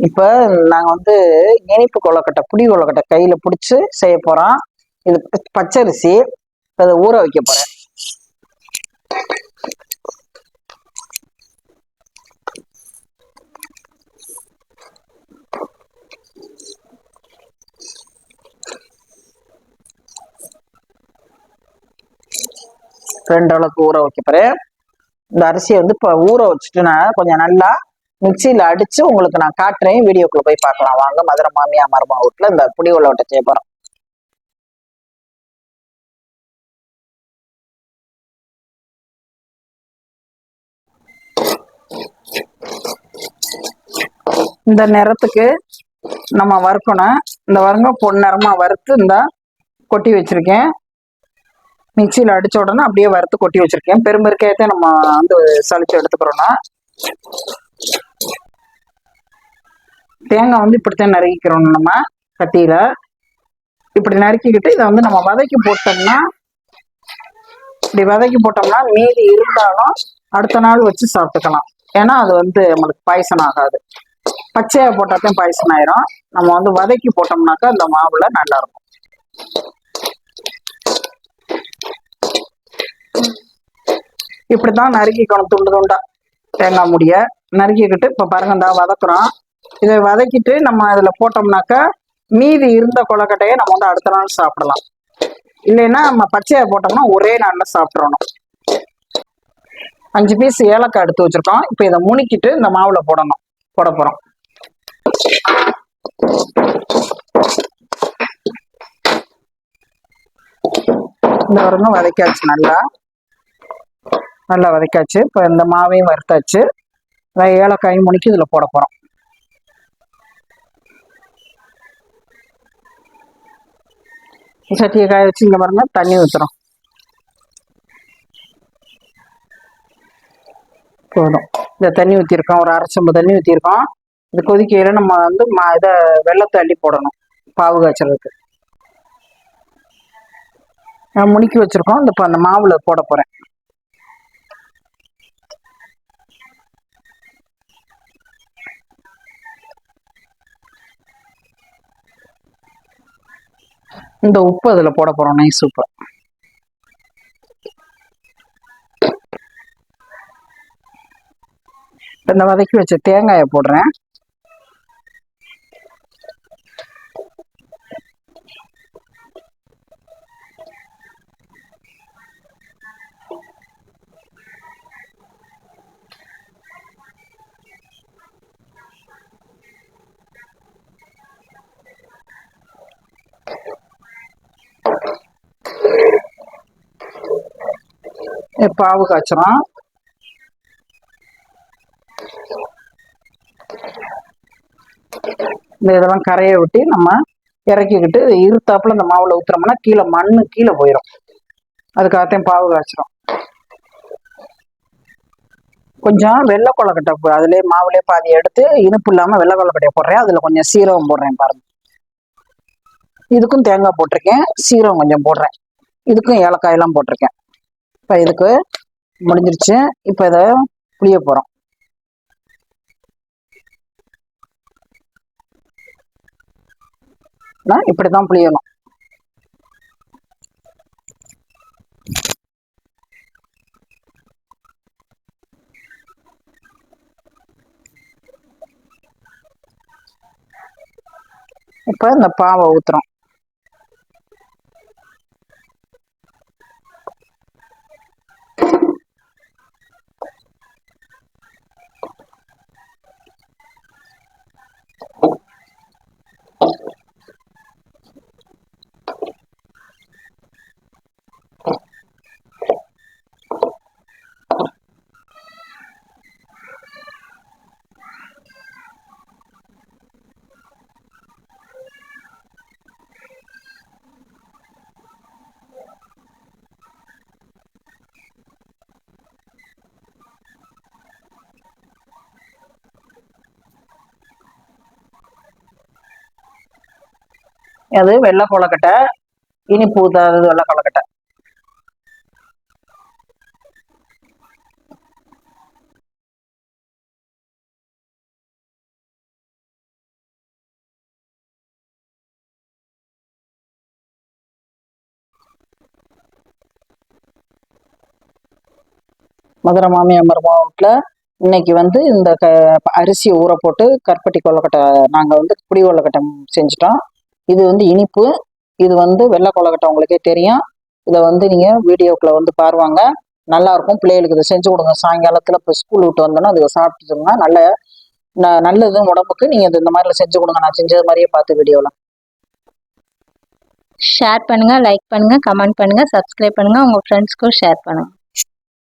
இப்போ நாங்கள் வந்து இனிப்பு கொலக்கட்டை புடி கொலக்கட்டை கையில் பிடிச்சி செய்ய போகிறோம் இது பச்சரிசி. அதை ஊற வைக்க போகிறேன் ரெண்டு அளவுக்கு ஊற வைக்க போகிறேன் இந்த அரிசியை வந்து இப்போ ஊற வச்சுட்டு நான் கொஞ்சம் நல்லா மிக்சியில் அடித்து உங்களுக்கு நான் காட்டுறேன். வீடியோக்குள்ளே போய் பார்க்கலாம். வாங்க மதுரை மாமியா மருமா வீட்டில் இந்த புடி உள்ளவட்டை செய்ய போகிறோம் இந்த நிறத்துக்கு நம்ம வறுக்கணும். இந்த வருங்க நேரமாக வறுத்து இந்த கொட்டி வச்சிருக்கேன். மிக்சியில் அடிச்ச உடனே அப்படியே வறுத்து கொட்டி வச்சிருக்கேன். பெரும்பெருக்கையத்தை நம்ம வந்து சளிச்சு எடுத்துக்கிறோன்னா தேங்காய் வந்து இப்படித்தான் நறுக்கிக்கிறோம் நம்ம கத்தியில இப்படி நறுக்கிக்கிட்டு இதை வந்து நம்ம வதக்கி போட்டோம்னா இப்படி வதக்கி போட்டோம்னா மீதி இருந்தாலும் அடுத்த நாள் வச்சு சாப்பிட்டுக்கலாம். ஏன்னா அது வந்து நம்மளுக்கு பாய்சன் ஆகாது. பச்சையா போட்டாத்தையும் பாய்சன் ஆயிரும். நம்ம வந்து வதக்கி போட்டோம்னாக்கா அந்த மாவுல நல்லா இருக்கும். இப்படித்தான் நறுக்கிக்கணும் துண்டு துண்டா தேங்காய் முடிய. நறுக்கிக்கிட்டு இப்ப பாருங்க இந்த வதக்குறோம். இதை வதக்கிட்டு நம்ம இதுல போட்டோம்னாக்கா மீதி இருந்த கொலக்கட்டையை நம்ம வந்து அடுத்த நாள் சாப்பிடலாம். இல்லைன்னா நம்ம பச்சையை போட்டோம்னா ஒரே நாள்ல சாப்பிட்றணும் அஞ்சு பீஸ் ஏலக்காய் எடுத்து வச்சிருக்கோம். இப்போ இதை முனிக்கிட்டு இந்த மாவுல போடணும். போட போறோம். இந்த வரணும் வதக்காச்சு நல்லா. நல்லா வதக்காச்சு இப்போ இந்த மாவையும் வறுத்தாச்சு. ஏலக்காயும் முனிக்கி இதில் போட போகிறோம் சட்டியை காய வச்சு இங்கே பாருங்க தண்ணி ஊற்றுறோம் போதும். இந்த தண்ணி ஊற்றிருக்கோம் ஒரு அரை சொம்பு தண்ணி ஊற்றிருக்கோம் இது கொதிக்கையில் நம்ம வந்து மா இதை வெள்ளத்தை அள்ளி போடணும் பாவு காய்ச்சலுக்கு நான் முணுக்கி வச்சுருக்கோம் இந்த இப்போ அந்த மாவில் போட போகிறேன் இந்த உப்பு அதில் போட போகிறோம் நைஸ் உப்பு. இந்த வதக்கி வச்ச தேங்காயை போடுறேன். பாவு காய்ச்சிரும் இந்த இதெல்லாம் கரையை விட்டு நம்ம இறக்கிக்கிட்டு இருத்தாப்புல இந்த மாவுல ஊத்துறோம்னா கீழே மண்ணு கீழே போயிடும் அதுக்காகத்தையும் பாவு காய்ச்சிரும் கொஞ்சம் வெள்ளை கொலக்கட்டை அதுலேயே மாவுலேயே பாதி எடுத்து இனிப்பு இல்லாமல் வெள்ளை கொலக்கட்டையை போடுறேன். அதில் கொஞ்சம் சீரகம் போடுறேன் பாருங்க. இதுக்கும் தேங்காய் போட்டிருக்கேன். சீரகம் கொஞ்சம் போடுறேன். இதுக்கும் ஏலக்காயெல்லாம் போட்டிருக்கேன். இப்போ இதுக்கு முடிஞ்சிருச்சு. இப்போ இதை புளிய போகிறோம் இப்படிதான் புளியணும். இப்போ இந்த பாவை ஊத்துறோம். அது வெள்ளை கொலக்கட்டை இனிப்பு ஊத்தாதது வெள்ளை கொலக்கட்டை மதுரை மாமியார் மாவட்டத்தில் இன்னைக்கு வந்து இந்த க அரிசியை ஊற போட்டு கற்பட்டி கொல்லக்கட்டை நாங்கள் வந்து புளி கொல்லக்கட்டை செஞ்சிட்டோம். இது வந்து இனிப்பு இது வந்து வெள்ளை கொலக்கட்டை உங்களுக்கே தெரியும். இதை வந்து நீங்கள் வீடியோக்குள்ள வந்து பாருவாங்க. நல்லா இருக்கும் பிள்ளைகளுக்கு இதை செஞ்சு கொடுங்க. சாயங்காலத்தில் இப்போ ஸ்கூல் விட்டு வந்தோன்னா அதை சாப்பிட்டுருங்க நல்ல ந- நல்லது உடம்புக்கு நீங்கள் இந்த மாதிரிலாம் செஞ்சு கொடுங்க. நான் செஞ்சது மாதிரியே பார்த்து வீடியோவில் ஷேர் பண்ணுங்கள் லைக் பண்ணுங்கள் கமெண்ட் பண்ணுங்கள் சப்ஸ்கிரைப் பண்ணுங்கள் உங்கள் ஃப்ரெண்ட்ஸ்க்கும் ஷேர் பண்ணுங்கள்